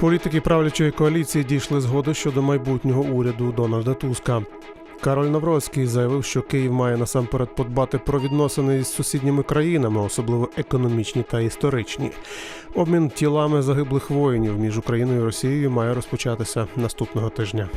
Політики правлячої коаліції дійшли згоди щодо майбутнього уряду Дональда Туска. Кароль Навроцький заявив, що Київ має насамперед подбати про відносини із сусідніми країнами, особливо економічні та історичні. Обмін тілами загиблих воїнів між Україною і Росією має розпочатися наступного тижня.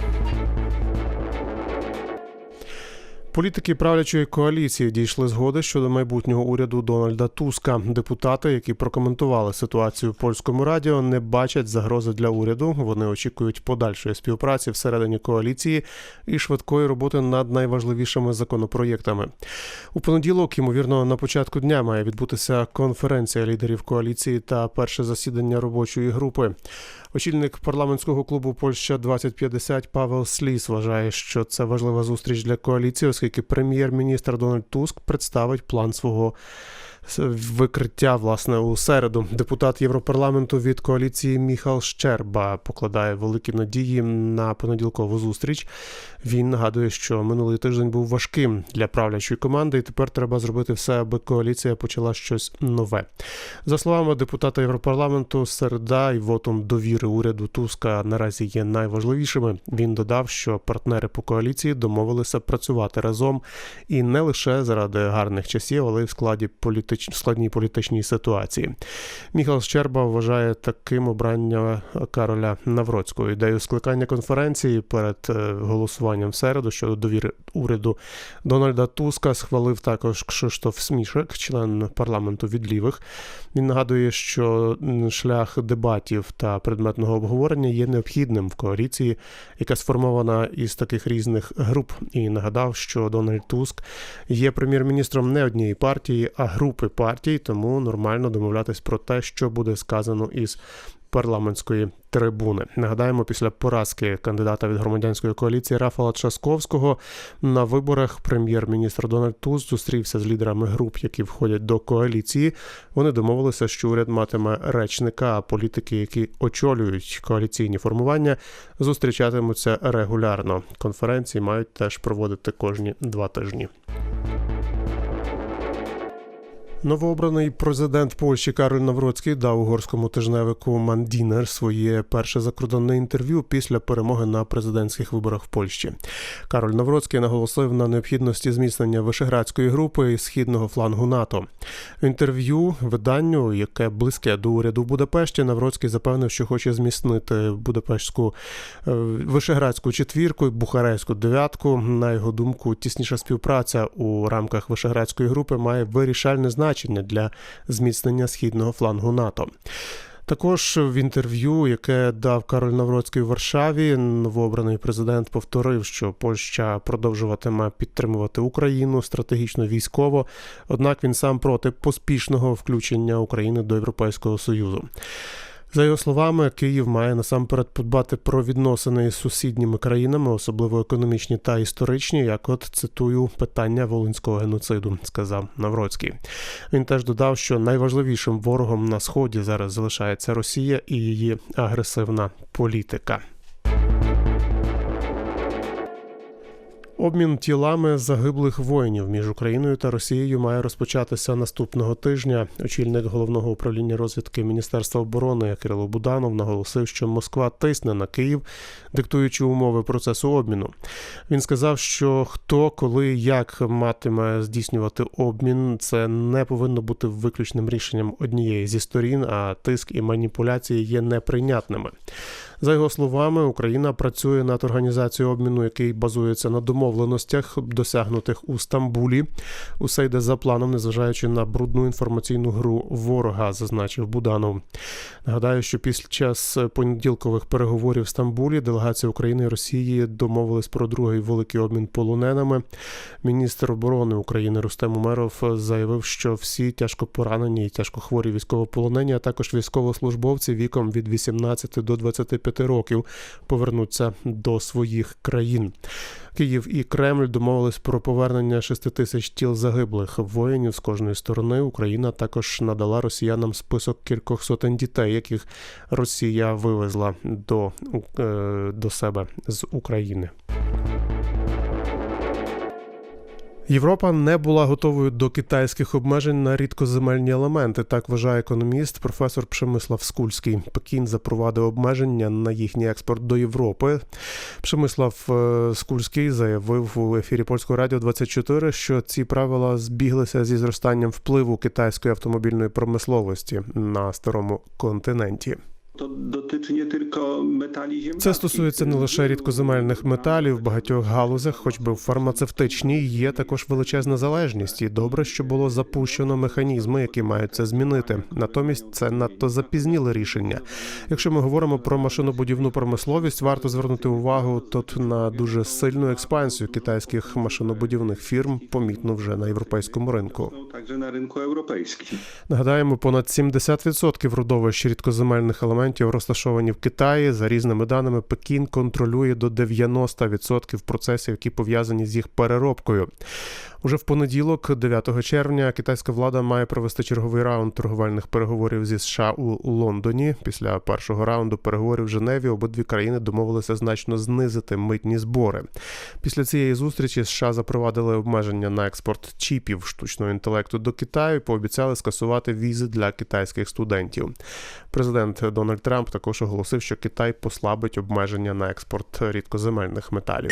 Політики правлячої коаліції дійшли згоди щодо майбутнього уряду Дональда Туска. Депутати, які прокоментували ситуацію в польському радіо, не бачать загрози для уряду. Вони очікують подальшої співпраці всередині коаліції і швидкої роботи над найважливішими законопроєктами. У понеділок, ймовірно, на початку дня має відбутися конференція лідерів коаліції та перше засідання робочої групи. Очільник парламентського клубу Польща 2050 Павел Сліс вважає, що це важлива зустріч для коаліції, оскільки прем'єр-міністр Дональд Туск представить план свого викриття власне у середу. Депутат Європарламенту від коаліції Міхал Щерба покладає великі надії на понеділкову зустріч. Він нагадує, що минулий тиждень був важким для правлячої команди, і тепер треба зробити все, аби коаліція почала щось нове. За словами депутата Європарламенту, середа і вотом довіри уряду Туска наразі є найважливішими. Він додав, що партнери по коаліції домовилися працювати разом і не лише заради гарних часів, але й в складі політич... складній політичній ситуації. Міхал Щерба вважає таким обрання Кароля Навроцького ідею скликання конференції перед е, голосуванням в середу щодо довіри уряду Дональда Туска схвалив також Кшиштоф Смішек, член парламенту від лівих. Він нагадує, що шлях дебатів та предметного обговорення є необхідним в коаліції, яка сформована із таких різних груп. І нагадав, що Дональд Туск є прем'єр-міністром не однієї партії, а групи партій, тому нормально домовлятись про те, що буде сказано із парламентської трибуни. Нагадаємо, після поразки кандидата від громадянської коаліції Рафала Часковського на виборах прем'єр-міністр Дональд Туз зустрівся з лідерами груп, які входять до коаліції. Вони домовилися, що уряд матиме речника, а політики, які очолюють коаліційні формування, зустрічатимуться регулярно. Конференції мають теж проводити кожні два тижні. Новообраний президент Польщі Кароль Навроцький дав угорському тижневику Мандінер своє перше закордонне інтерв'ю після перемоги на президентських виборах в Польщі. Кароль Навроцький наголосив на необхідності зміцнення вишеградської групи і східного флангу НАТО. В інтерв'ю виданню, яке близьке до уряду в Будапешті, Навроцький запевнив, що хоче зміцнити Будапештську е, вишеградську четвірку і Бухарестську дев'ятку. На його думку, тісніша співпраця у рамках вишеградської групи має вирішальне значення значення для зміцнення східного флангу НАТО. Також в інтерв'ю, яке дав Кароль Навроцький у Варшаві, новообраний президент повторив, що Польща продовжуватиме підтримувати Україну стратегічно військово однак він сам проти поспішного включення України до Європейського Союзу. За його словами, Київ має насамперед подбати про відносини із сусідніми країнами, особливо економічні та історичні, як от цитую питання волинського геноциду, сказав Навроцький. Він теж додав, що найважливішим ворогом на сході зараз залишається Росія і її агресивна політика. Обмін тілами загиблих воїнів між Україною та Росією має розпочатися наступного тижня. Очільник головного управління розвідки Міністерства оборони Кирило Буданов наголосив, що Москва тисне на Київ, диктуючи умови процесу обміну. Він сказав, що хто, коли як матиме здійснювати обмін, це не повинно бути виключним рішенням однієї зі сторін, а тиск і маніпуляції є неприйнятними. За його словами, Україна працює над організацією обміну, який базується на домовленостях, досягнутих у Стамбулі. Усе йде за планом, незважаючи на брудну інформаційну гру ворога, зазначив Буданов. Нагадаю, що під час понеділкових переговорів в Стамбулі делегація України і Росії домовились про другий великий обмін полоненими. Міністр оборони України Рустем Умеров заявив, що всі тяжко поранені і тяжкохворі військовополонені, а також військовослужбовці віком від 18 до 25 років повернуться до своїх країн. Київ і Кремль домовились про повернення 6 тисяч тіл загиблих воїнів з кожної сторони. Україна також надала росіянам список кількох сотень дітей, яких Росія вивезла до, до себе з України. Європа не була готовою до китайських обмежень на рідкоземельні елементи. Так вважає економіст, професор Пшемислав Скульський. Пекін запровадив обмеження на їхній експорт до Європи. Пшемислав е, Скульський заявив у ефірі польського радіо 24, що ці правила збіглися зі зростанням впливу китайської автомобільної промисловості на старому континенті. Це стосується не лише рідкоземельних металів в багатьох галузях, хоч би в фармацевтичній, є також величезна залежність, і добре, що було запущено механізми, які мають це змінити. Натомість це надто запізніле рішення. Якщо ми говоримо про машинобудівну промисловість, варто звернути увагу тут на дуже сильну експансію китайських машинобудівних фірм, помітно вже на європейському ринку. Także na rynku europejskim. Нагадаємо, понад 70% родовищ рідкоземельних елементів розташовані в Китаї. За різними даними, Пекін контролює до 90% процесів, які пов'язані з їх переробкою. Уже в понеділок, 9 червня, китайська влада має провести черговий раунд торговельних переговорів зі США у Лондоні. Після першого раунду переговорів в Женеві обидві країни домовилися значно знизити митні збори. Після цієї зустрічі США запровадили обмеження на експорт чіпів штучного інтелекту до Китаю. і Пообіцяли скасувати візи для китайських студентів. Президент Дональд Трамп також оголосив, що Китай послабить обмеження на експорт рідкоземельних металів.